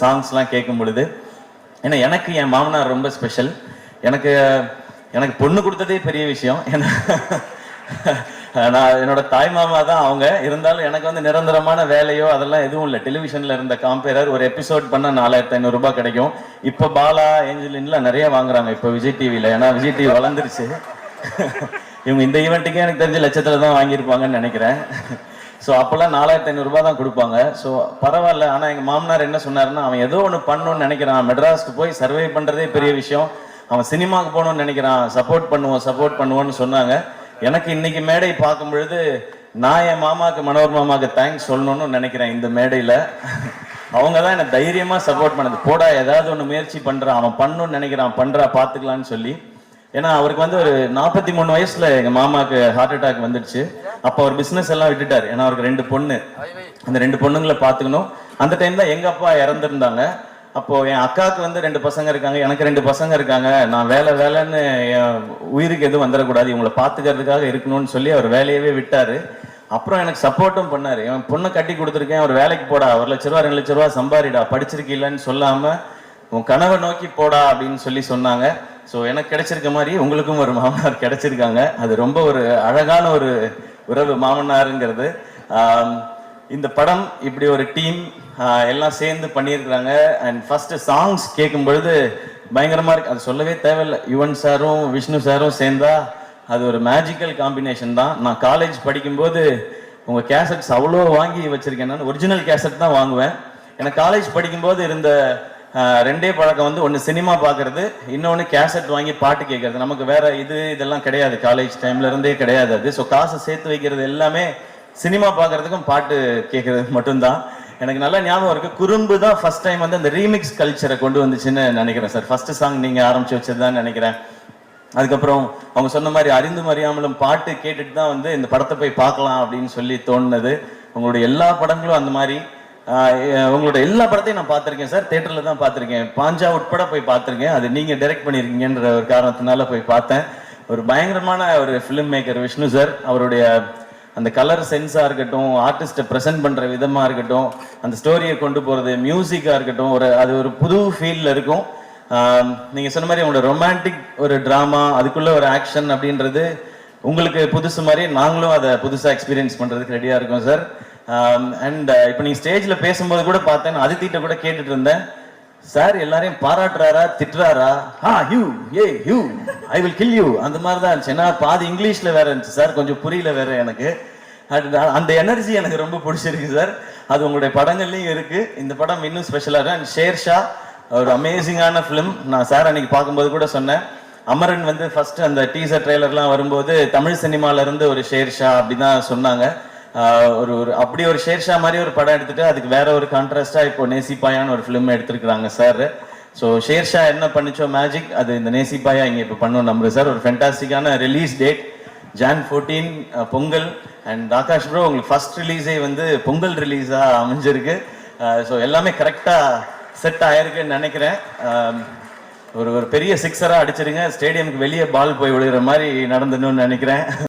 சாங்ஸ்லாம் கேட்கும் பொழுது ஏன்னா எனக்கு என் மாமனார் ரொம்ப ஸ்பெஷல் எனக்கு எனக்கு பொண்ணு கொடுத்ததே பெரிய விஷயம். ஏன்னா நான் என்னோட தாய் மாமா தான் அவங்க. இருந்தாலும் எனக்கு வந்து நிரந்தரமான வேலையோ அதெல்லாம் எதுவும் இல்லை. டெலிவிஷனில் இருந்த காம்பேரர் ஒரு எபிசோட் பண்ண நாலாயிரத்தி ஐநூறுரூபா கிடைக்கும். இப்போ பாலா ஏஞ்சலின்லாம் நிறைய வாங்குறாங்க இப்போ விஜய் டிவியில் ஏன்னா விஜய் டிவி வளர்ந்துருச்சு. இவங்க இந்த ஈவெண்ட்டுக்கே எனக்கு தெரிஞ்ச லட்சத்தில் தான் வாங்கியிருப்பாங்கன்னு நினைக்கிறேன். ஸோ அப்போல்லாம் நாலாயிரத்தி ஐநூறுரூபா தான் கொடுப்பாங்க. ஸோ பரவாயில்ல. ஆனால் எங்கள் மாமனார் என்ன சொன்னாருன்னா அவன் ஏதோ ஒன்று பண்ணணும்னு நினைக்கிறான். மெட்ராஸ்க்கு போய் சர்வே பண்ணுறதே பெரிய விஷயம். அவன் சினிமாவுக்கு போகணும்னு நினைக்கிறான். சப்போர்ட் பண்ணுவோம் சப்போர்ட் பண்ணுவோன்னு சொன்னாங்க. எனக்கு இன்னைக்கு மேடை பார்க்கும் பொழுது நான் என் மாமாவுக்கு மனோர் மாமாவுக்கு தேங்க்ஸ் சொல்லணும்னு நினைக்கிறேன் இந்த மேடையில். அவங்க தான் என்னை தைரியமாக சப்போர்ட் பண்ணது. போடா ஏதாவது ஒன்று முயற்சி பண்ணுறான் அவன் பண்ணணும்னு நினைக்கிறான். பண்ணுறா பார்த்துக்கலான்னு சொல்லி. ஏன்னா அவருக்கு வந்து ஒரு நாற்பத்தி மூணு வயசுல எங்க மாமாக்கு ஹார்ட் அட்டாக் வந்துடுச்சு. அப்போ அவர் பிசினஸ் எல்லாம் விட்டுட்டார். ஏன்னா அவருக்கு ரெண்டு பொண்ணு. அந்த ரெண்டு பொண்ணுங்களை பாத்துக்கணும் அந்த டைம் தான் எங்க அப்பா இறந்துருந்தாங்க. அப்போ என் அக்காவுக்கு வந்து ரெண்டு பசங்க இருக்காங்க. எனக்கு ரெண்டு பசங்க இருக்காங்க. நான் வேலை வேலைன்னு என் உயிருக்கு எதுவும் வந்துடக்கூடாது. இவங்களை பாத்துக்கிறதுக்காக இருக்கணும்னு சொல்லி அவர் வேலையவே விட்டாரு. அப்புறம் எனக்கு சப்போர்ட்டும் பண்ணாரு. என் பொண்ணை கட்டி கொடுத்துருக்கேன். ஒரு வேலைக்கு போடா. ஒரு லட்ச ரூபா ரெண்டு லட்ச ரூபா சம்பாரிடா. படிச்சிருக்கீங்கன்னு சொல்லாம உன் கனவை நோக்கி போடா அப்படின்னு சொல்லி சொன்னாங்க. ஸோ எனக்கு கிடைச்சிருக்க மாதிரி உங்களுக்கும் ஒரு மாமனார் கிடைச்சிருக்காங்க. அது ரொம்ப ஒரு அழகான ஒரு உறவு மாமனாருங்கிறது. இந்த படம் இப்படி ஒரு டீம் எல்லாம் சேர்ந்து பண்ணியிருக்கிறாங்க. அண்ட் ஃபஸ்ட்டு சாங்ஸ் கேட்கும் பொழுது பயங்கரமாக இருக்கு. அது சொல்லவே தேவையில்லை. யுவன் சாரும் விஷ்ணு சாரும் சேர்ந்தா அது ஒரு மேஜிக்கல் காம்பினேஷன் தான். நான் காலேஜ் படிக்கும்போது உங்கள் கேசட்ஸ் அவ்வளோ வாங்கி வச்சுருக்கேன். நான் ஒரிஜினல் கேசட் தான் வாங்குவேன். ஏன்னா காலேஜ் படிக்கும்போது இருந்த ரெண்டே பழக்கம் வந்து ஒன்று சினிமா பார்க்கறது இன்னொன்று கேசட் வாங்கி பாட்டு கேட்கறது நமக்கு வேற இது இதெல்லாம் கிடையாது. காலேஜ் டைம்ல இருந்தே கிடையாது அது. ஸோ காசை சேர்த்து வைக்கிறது எல்லாமே சினிமா பார்க்கறதுக்கும் பாட்டு கேட்கறது மட்டும்தான். எனக்கு நல்லா ஞாபகம் இருக்கு. குறும்பு தான் ஃபர்ஸ்ட் டைம் வந்து அந்த ரீமிக்ஸ் கல்ச்சரை கொண்டு வந்துச்சுன்னு நினைக்கிறேன் சார் ஃபர்ஸ்ட் சாங் நீங்க ஆரம்பிச்சு வச்சதுதான் நினைக்கிறேன். அதுக்கப்புறம் அவங்க சொன்ன மாதிரி அறிந்தும் மறியாமலும் பாட்டு கேட்டுட்டு தான் வந்து இந்த படத்தை போய் பார்க்கலாம் அப்படின்னு சொல்லி தோணுனது உங்களுடைய எல்லா படங்களும் அந்த மாதிரி உங்களோட எல்லா படத்தையும் நான் பார்த்திருக்கேன் சார். தேட்டரில் தான் பார்த்துருக்கேன். பாஞ்சா உட்பட போய் பார்த்துருக்கேன். அது நீங்கள் டைரக்ட் பண்ணியிருக்கீங்கன்ற ஒரு காரணத்தினால போய் பார்த்தேன். ஒரு பயங்கரமான ஒரு ஃபிலிம் மேக்கர் விஷ்ணு சார். அவருடைய அந்த கலர் சென்ஸாக இருக்கட்டும் ஆர்டிஸ்ட்டை ப்ரெசென்ட் பண்ணுற விதமாக இருக்கட்டும் அந்த ஸ்டோரியை கொண்டு போகிறது மியூசிக்காக இருக்கட்டும் ஒரு அது ஒரு புது ஃபீலில் இருக்கும். நீங்கள் சொன்ன மாதிரி உங்களோட ரொமான்டிக் ஒரு ட்ராமா அதுக்குள்ளே ஒரு ஆக்ஷன் அப்படின்றது உங்களுக்கு புதுசு மாதிரி நாங்களும் அதை புதுசாக எக்ஸ்பீரியன்ஸ் பண்ணுறதுக்கு ரெடியாக இருக்கோம் சார். அண்ட் இப்போ நீங்க ஸ்டேஜ்ல பேசும்போது கூட பார்த்தேன் அதித்திட்ட கூட கேட்டுட்டு இருந்தேன். சார் எல்லாரையும் பாராட்டுறாரா திட்டுறாரா? ஆ who are you I will kill you அந்த மாதிரி தான் இருந்துச்சு. ஏன்னா பாதி இங்கிலீஷ்ல வேற இருந்துச்சு சார் கொஞ்சம் புரியல வேற எனக்கு. Uh, அந்த எனர்ஜி எனக்கு ரொம்ப பிடிச்சிருக்கு சார் அது உங்களுடைய படங்கள்லையும் இருக்கு. இந்த படம் இன்னும் ஸ்பெஷலாக இருக்கு அண்ட் ஷேர்ஷா ஒரு அமேசிங்கான ஃபிலிம் நான் சார் அன்னைக்கு பார்க்கும்போது கூட சொன்னேன். அமரன் வந்து ஃபர்ஸ்ட் அந்த டீசர் ட்ரெய்லர்லாம் வரும்போது தமிழ் சினிமால இருந்து ஒரு ஷேர்ஷா அப்படிதான் சொன்னாங்க. ஒரு ஒரு அப்படி ஒரு ஷேர்ஷா மாதிரி ஒரு படம் எடுத்துட்டு அதுக்கு வேற ஒரு கான்ட்ராஸ்டா இப்போ நேசிப்பாயான்னு ஒரு ஃபிலிம் எடுத்திருக்கிறாங்க சார் ஸோ ஷேர்ஷா என்ன பண்ணுச்சோ மேஜிக் அது இந்த நேசிப்பாயா இங்கே இப்போ பண்ணோம் நம்புறேன் சார் ஒரு ஃபென்டாஸ்டிக்கான release date Jan fourteen Pongal. And Akash bro உங்களுக்கு ஃபர்ஸ்ட் ரிலீஸே வந்து பொங்கல் ரிலீஸாக அமைஞ்சிருக்கு. ஸோ எல்லாமே கரெக்டாக செட் ஆயிருக்குன்னு நினைக்கிறேன். ஒரு ஒரு பெரிய சிக்ஸராக அடிச்சிருங்க. ஸ்டேடியமுக்கு வெளியே பால் போய் விழுகிற மாதிரி நடந்துடணும்னு நினைக்கிறேன்.